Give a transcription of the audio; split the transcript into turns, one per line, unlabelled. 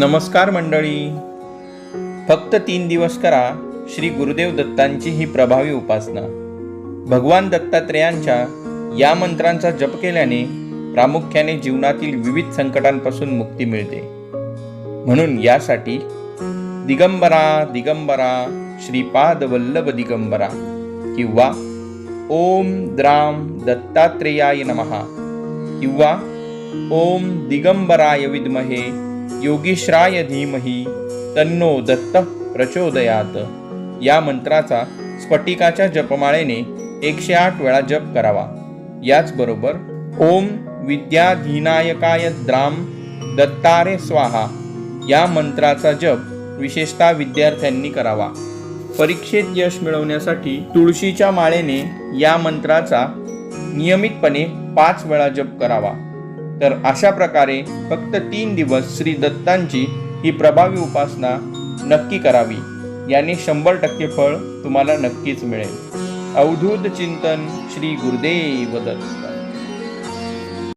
नमस्कार मंडळी. फक्त तीन दिवस करा श्री गुरुदेव दत्तांची ही प्रभावी उपासना. भगवान दत्तात्रेयांच्या या मंत्रांचा जप केल्याने प्रामुख्याने जीवनातील विविध संकटांपासून मुक्ती मिळते. म्हणून यासाठी दिगंबरा दिगंबरा श्रीपाद वल्लभ दिगंबरा किंवा ओम द्राम दत्तात्रेयाय नमहा किंवा ओम दिगंबराय विद्महे योगीश्राय धीमही तन्नो दत्त प्रचोदयात. या मंत्राचा स्फटिकाच्या जपमाळेने एकशे आठ वेळा जप करावा. याचबरोबर ओम विद्याधीनायकाय द्राम दत्तारे स्वाहा या मंत्राचा जप विशेषतः विद्यार्थ्यांनी करावा. परीक्षेत यश मिळवण्यासाठी तुळशीच्या माळेने या मंत्राचा नियमितपणे पाच वेळा जप करावा. तर अशा प्रकारे फक्त तीन दिवस श्री दत्तांची ही प्रभावी उपासना नक्की करावी. याने शंभर टक्के फळ तुम्हाला नक्कीच मिळेल. अवधूत चिंतन श्री गुरुदेव दत्त.